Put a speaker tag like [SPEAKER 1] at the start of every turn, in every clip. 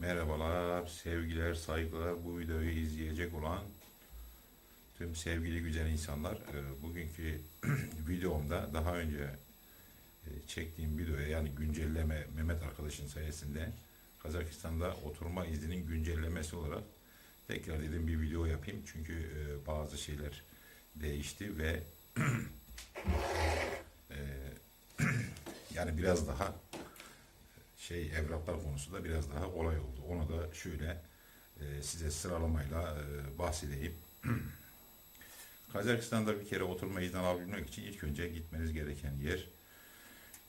[SPEAKER 1] Merhabalar, sevgiler, saygılar. Bu videoyu izleyecek olan tüm sevgili güzel insanlar. e, Bugünkü videomda daha önce e, çektiğim videoya yani güncelleme Mehmet arkadaşın sayesinde Kazakistan'da oturma izninin güncellemesi olarak tekrar dedim bir video yapayım. Çünkü e, bazı şeyler değişti ve yani biraz daha şey evraklar konusunda biraz daha olay oldu. Onu da şöyle e, size sıralamayla e, bahsedeyim. Kazakistan'da bir kere oturma izni alabilmek için ilk önce gitmeniz gereken yer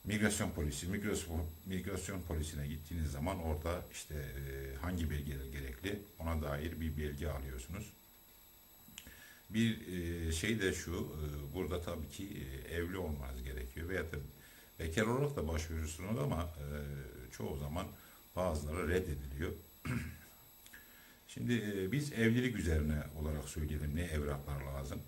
[SPEAKER 1] migrasyon polisi. Migrasyon, migrasyon polisine gittiğiniz zaman orada işte e, hangi belgeler gerekli ona dair bir belge alıyorsunuz. Bir e, şey de şu, e, burada tabii ki e, evli olmanız gerekiyor veya da bekar olarak da başvuruyorsunuz ama e, çoğu zaman bazıları reddediliyor. Şimdi e, biz evlilik üzerine olarak söyleyelim ne evraklar lazım.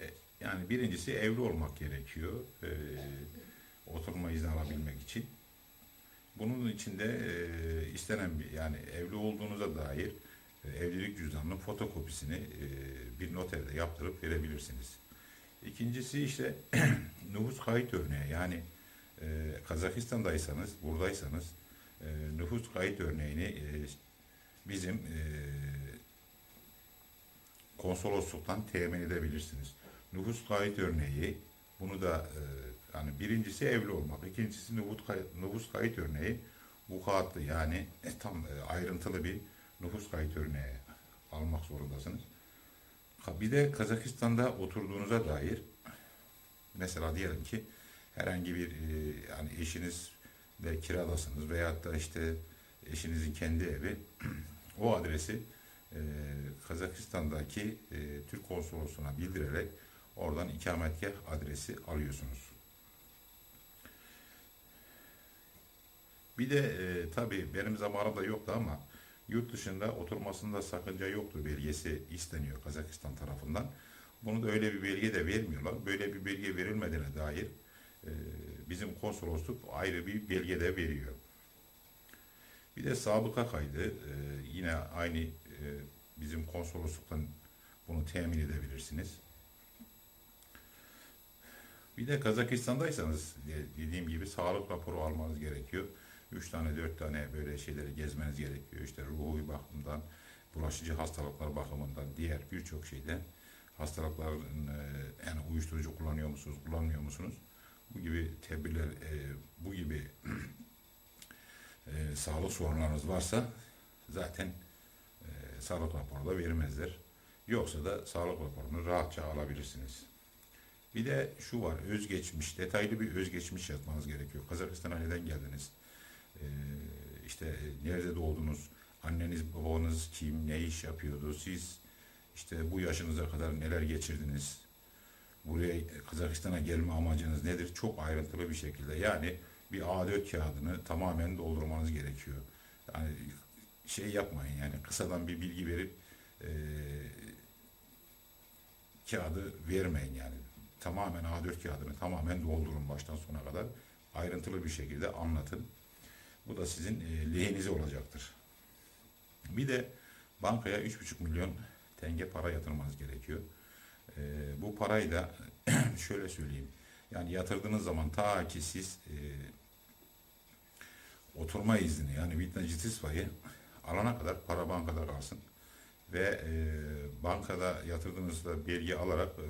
[SPEAKER 1] E, yani birincisi evli olmak gerekiyor e, oturma izni alabilmek için. Bunun içinde e, istenen bir yani evli olduğunuza dair e, evlilik cüzdanının fotokopisini e, bir noterde yaptırıp verebilirsiniz. İkincisi işte nüfus kayıt örneği yani e, Kazakistan'daysanız, buradaysanız e, nüfus kayıt örneğini e, bizim e, konsolosluktan temin edebilirsiniz. Nüfus kayıt örneği bunu da e, yani birincisi evli olmak, ikincisi nüfus kayıt, nüfus kayıt örneği bu kağıtlı yani e, tam e, ayrıntılı bir nüfus kayıt örneği almak zorundasınız. Bir de Kazakistan'da oturduğunuza dair mesela diyelim ki herhangi bir e, yani eşiniz de kiradasınız veyahut da işte eşinizin kendi evi o adresi e, Kazakistan'daki e, Türk konsolosluğuna bildirerek oradan ikametgah adresi alıyorsunuz. Bir de e, tabii benim zamanımda yoktu ama yurt dışında oturmasında sakınca yoktur belgesi isteniyor Kazakistan tarafından. Bunu da öyle bir belge de vermiyorlar. Böyle bir belge verilmediğine dair e, bizim konsolosluk ayrı bir belge de veriyor. Bir de sabıka kaydı e, yine aynı e, bizim konsolosluktan bunu temin edebilirsiniz. Bir de Kazakistan'daysanız de- dediğim gibi sağlık raporu almanız gerekiyor. Üç tane dört tane böyle şeyleri gezmeniz gerekiyor. İşte ruhi bakımdan, bulaşıcı hastalıklar bakımından, diğer birçok şeyden hastalıkların e, yani uyuşturucu kullanıyor musunuz, kullanmıyor musunuz? Bu gibi tedbirler, e, bu gibi e, sağlık sorunlarınız varsa zaten e, sağlık raporu da vermezler. Yoksa da sağlık raporunu rahatça alabilirsiniz. Bir de şu var, özgeçmiş, detaylı bir özgeçmiş yazmanız gerekiyor. Kazakistan'a neden geldiniz? Ee, işte nerede doğdunuz? Anneniz, babanız kim, ne iş yapıyordu? Siz işte bu yaşınıza kadar neler geçirdiniz? Buraya Kazakistan'a gelme amacınız nedir? Çok ayrıntılı bir şekilde. Yani bir A4 kağıdını tamamen doldurmanız gerekiyor. Yani şey yapmayın yani kısadan bir bilgi verip eee kağıdı vermeyin yani. Tamamen A4 kağıdını tamamen doldurun baştan sona kadar. Ayrıntılı bir şekilde anlatın. Bu da sizin e, lehinize olacaktır. Bir de bankaya 3,5 milyon tenge para yatırmanız gerekiyor. E, bu parayı da şöyle söyleyeyim. Yani yatırdığınız zaman ta ki siz e, oturma izni yani Vitna Citisva'yı alana kadar para bankada kalsın. Ve e, bankada yatırdığınızda belge alarak e,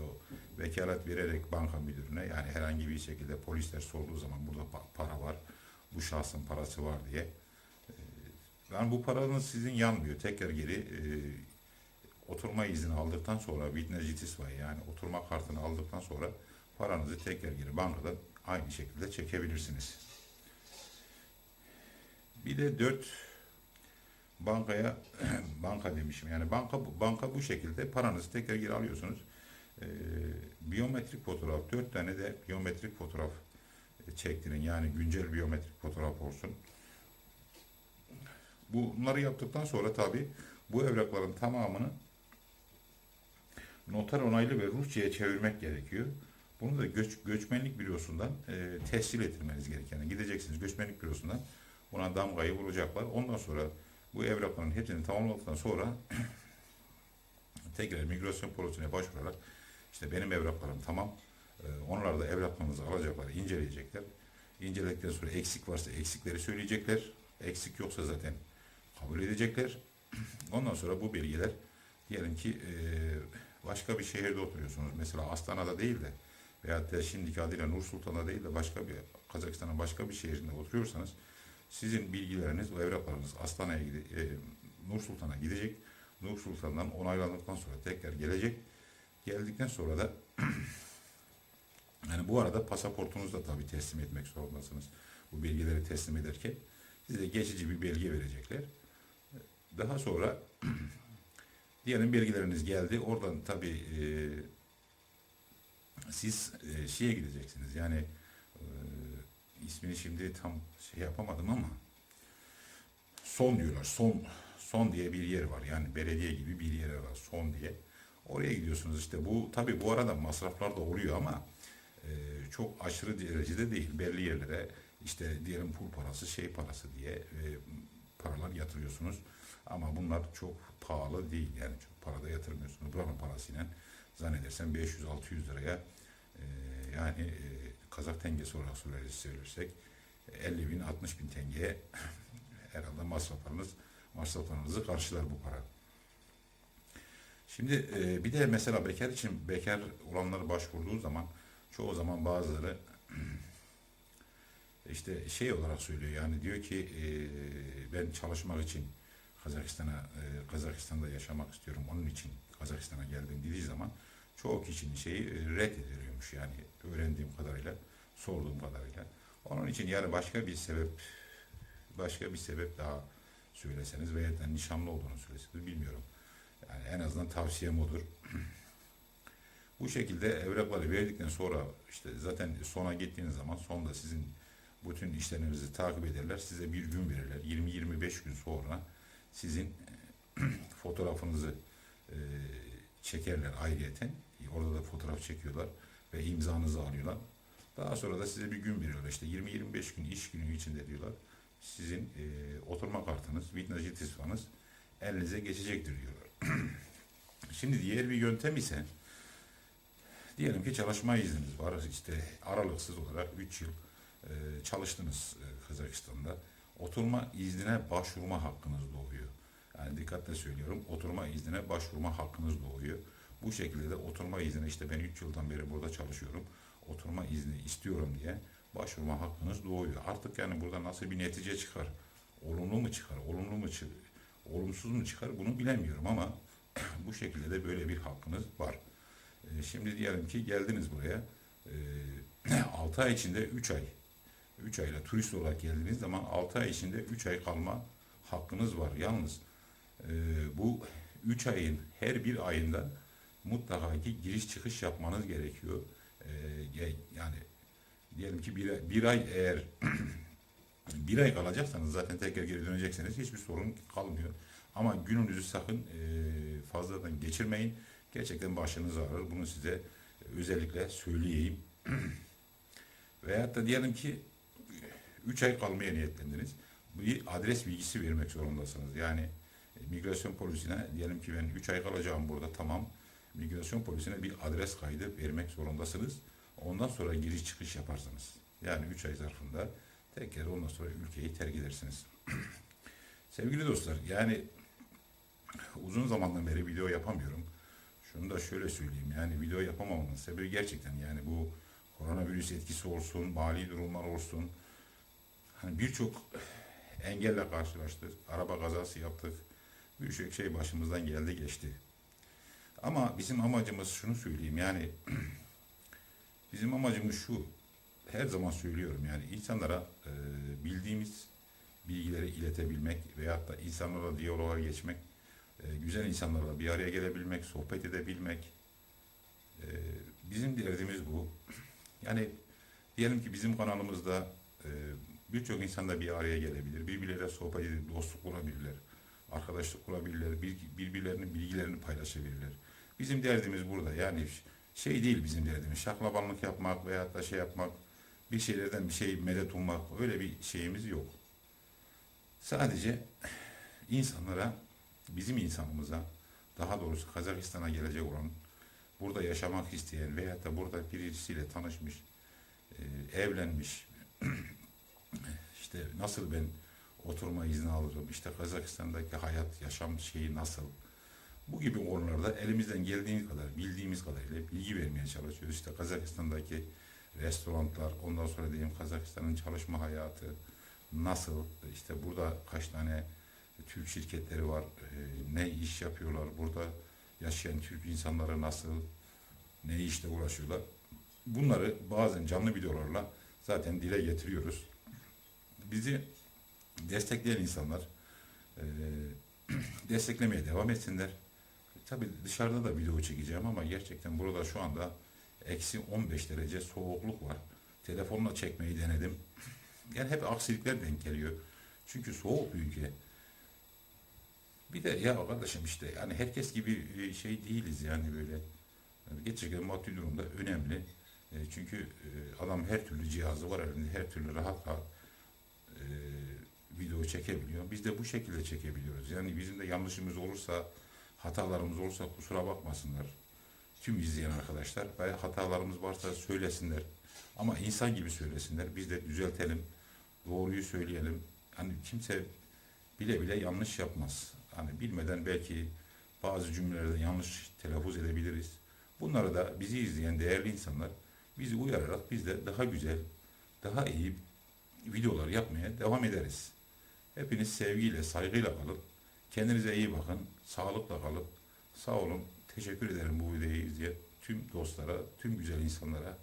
[SPEAKER 1] vekalet vererek banka müdürüne yani herhangi bir şekilde polisler sorduğu zaman burada pa- para var bu şahsın parası var diye. E, yani bu paranız sizin yanmıyor. Tekrar geri e, oturma izni aldıktan sonra vitnejitis var yani oturma kartını aldıktan sonra paranızı tekrar geri bankadan aynı şekilde çekebilirsiniz. Bir de dört bankaya banka demişim yani banka banka bu şekilde paranızı tekrar geri alıyorsunuz. Ee, biyometrik fotoğraf dört tane de biyometrik fotoğraf e, çektirin yani güncel biyometrik fotoğraf olsun. Bunları yaptıktan sonra tabi bu evrakların tamamını noter onaylı ve Rusça'ya çevirmek gerekiyor. Bunu da göç, göçmenlik bürosundan e, tescil ettirmeniz gerekiyor. Yani gideceksiniz göçmenlik bürosundan buna damgayı vuracaklar. Ondan sonra bu evrakların hepsini tamamladıktan sonra tekrar migrasyon prosesine başvurarak işte benim evraklarım tamam. Ee, onlar da evraklarınızı alacaklar, inceleyecekler. İnceledikten sonra eksik varsa eksikleri söyleyecekler. Eksik yoksa zaten kabul edecekler. Ondan sonra bu bilgiler diyelim ki e, başka bir şehirde oturuyorsunuz. Mesela Astana'da değil de veyahut da şimdiki adıyla Nur Sultan'da değil de başka bir Kazakistan'ın başka bir şehrinde oturuyorsanız sizin bilgileriniz, o evraklarınız Astana'ya e, Nur Sultan'a gidecek. Nur Sultan'dan onaylandıktan sonra tekrar gelecek. Geldikten sonra da yani bu arada pasaportunuzu da tabii teslim etmek zorundasınız. Bu bilgileri teslim ederken size geçici bir belge verecekler. Daha sonra diyelim bilgileriniz geldi. Oradan tabii e, siz e, şeye gideceksiniz. Yani e, ismini şimdi tam şey yapamadım ama son diyorlar. Son son diye bir yer var. Yani belediye gibi bir yer var. Son diye. Oraya gidiyorsunuz işte. Bu tabii bu arada masraflar da oluyor ama e, çok aşırı derecede değil. Belli yerlere işte diyelim pul parası, şey parası diye e, paralar yatırıyorsunuz. Ama bunlar çok pahalı değil. Yani çok parada yatırmıyorsunuz. Buranın parasıyla zannedersem 500-600 liraya e, yani e, Kazak tengesi olarak söylersek 50 bin 60 bin tengeye herhalde masraflarınız masraflarınızı karşılar bu para. Şimdi e, bir de mesela bekar için bekar olanları başvurduğu zaman çoğu zaman bazıları işte şey olarak söylüyor yani diyor ki e, ben çalışmak için Kazakistan'a e, Kazakistan'da yaşamak istiyorum onun için Kazakistan'a geldim dediği zaman çoğu kişinin şeyi e, reddediliyormuş yani öğrendiğim kadarıyla sorduğum kadarıyla. Onun için yani başka bir sebep başka bir sebep daha söyleseniz veya da nişanlı olduğunu söyleseniz bilmiyorum. Yani en azından tavsiyem odur. Bu şekilde evrakları verdikten sonra işte zaten sona gittiğiniz zaman sonda sizin bütün işlerinizi takip ederler. Size bir gün verirler. 20-25 gün sonra sizin fotoğrafınızı e, çekerler ayrıyeten. Orada da fotoğraf çekiyorlar ve imzanızı alıyorlar. Daha sonra da size bir gün veriyorlar. İşte 20-25 gün iş günü içinde diyorlar. Sizin e, oturma kartınız, vitnacı tisfanız elinize geçecektir diyorlar. Şimdi diğer bir yöntem ise diyelim ki çalışma izniniz var. İşte aralıksız olarak 3 yıl e, çalıştınız e, Kazakistan'da. Oturma iznine başvurma hakkınız doğuyor. Yani dikkatle söylüyorum. Oturma iznine başvurma hakkınız doğuyor. Bu şekilde de oturma iznine işte ben 3 yıldan beri burada çalışıyorum. Oturma izni istiyorum diye başvurma hakkınız doğuyor. Artık yani burada nasıl bir netice çıkar? Olumlu mu çıkar? Olumlu mu çıkar? Olumsuz mu çıkar? Bunu bilemiyorum ama bu şekilde de böyle bir hakkınız var. E, şimdi diyelim ki geldiniz buraya. E, 6 ay içinde 3 ay 3 ayla turist olarak geldiğiniz zaman 6 ay içinde 3 ay kalma hakkınız var. Yalnız e, bu 3 ayın her bir ayında mutlaka ki giriş çıkış yapmanız gerekiyor. E, yani diyelim ki bir, bir ay eğer bir ay kalacaksanız zaten tekrar geri dönecekseniz hiçbir sorun kalmıyor. Ama gününüzü sakın e, fazladan geçirmeyin. Gerçekten başınız ağrır. Bunu size özellikle söyleyeyim. Veyahut da diyelim ki 3 ay kalmaya niyetlendiniz. Bir adres bilgisi vermek zorundasınız. Yani e, migrasyon polisine diyelim ki ben 3 ay kalacağım burada tamam. Migrasyon polisine bir adres kaydı vermek zorundasınız. Ondan sonra giriş çıkış yaparsınız. Yani 3 ay zarfında tekrar ondan sonra ülkeyi terk edersiniz. Sevgili dostlar yani uzun zamandan beri video yapamıyorum. Şunu da şöyle söyleyeyim yani video yapamamamın sebebi gerçekten yani bu koronavirüs etkisi olsun, mali durumlar olsun. Hani birçok engelle karşılaştık. Araba kazası yaptık. Birçok şey başımızdan geldi geçti. Ama bizim amacımız şunu söyleyeyim yani bizim amacımız şu her zaman söylüyorum yani insanlara e, bildiğimiz bilgileri iletebilmek veyahut da insanlarla diyaloğa geçmek, e, güzel insanlarla bir araya gelebilmek, sohbet edebilmek. E, bizim derdimiz bu. Yani diyelim ki bizim kanalımızda e, birçok insan da bir araya gelebilir. Birbirleriyle sohbet edip dostluk kurabilirler. Arkadaşlık kurabilirler. Bir, birbirlerinin bilgilerini paylaşabilirler. Bizim derdimiz burada. Yani şey değil bizim derdimiz. Şaklabanlık yapmak veyahut da şey yapmak, bir şeylerden bir şey medet ummak öyle bir şeyimiz yok. Sadece insanlara, bizim insanımıza, daha doğrusu Kazakistan'a gelecek olan, burada yaşamak isteyen veya da burada birisiyle tanışmış, e, evlenmiş, işte nasıl ben oturma izni alırım, işte Kazakistan'daki hayat, yaşam şeyi nasıl, bu gibi konularda elimizden geldiği kadar, bildiğimiz kadarıyla bilgi vermeye çalışıyoruz. İşte Kazakistan'daki restoranlar, ondan sonra diyeyim Kazakistan'ın çalışma hayatı nasıl, işte burada kaç tane Türk şirketleri var, e, ne iş yapıyorlar, burada yaşayan Türk insanları nasıl, ne işle uğraşıyorlar. Bunları bazen canlı videolarla zaten dile getiriyoruz. Bizi destekleyen insanlar e, desteklemeye devam etsinler. Tabii dışarıda da video çekeceğim ama gerçekten burada şu anda eksi 15 derece soğukluk var. Telefonla çekmeyi denedim. Yani hep aksilikler denk geliyor. Çünkü soğuk bir ülke. Bir de ya kardeşim işte yani herkes gibi e, şey değiliz yani böyle. Yani gerçekten maddi durumda önemli. E, Çünkü e, adam her türlü cihazı var elinde, her türlü rahat rahat e, video çekebiliyor. Biz de bu şekilde çekebiliyoruz. Yani bizim de yanlışımız olursa, hatalarımız olursa kusura bakmasınlar. Tüm izleyen arkadaşlar ve hatalarımız varsa söylesinler. Ama insan gibi söylesinler. Biz de düzeltelim. Doğruyu söyleyelim. Hani kimse bile bile yanlış yapmaz. Hani bilmeden belki bazı cümlelerde yanlış telaffuz edebiliriz. Bunları da bizi izleyen değerli insanlar bizi uyararak biz de daha güzel, daha iyi videolar yapmaya devam ederiz. Hepiniz sevgiyle, saygıyla kalın. Kendinize iyi bakın. Sağlıkla kalın. Sağ olun. Teşekkür ederim bu videoyu izleyen tüm dostlara, tüm güzel insanlara.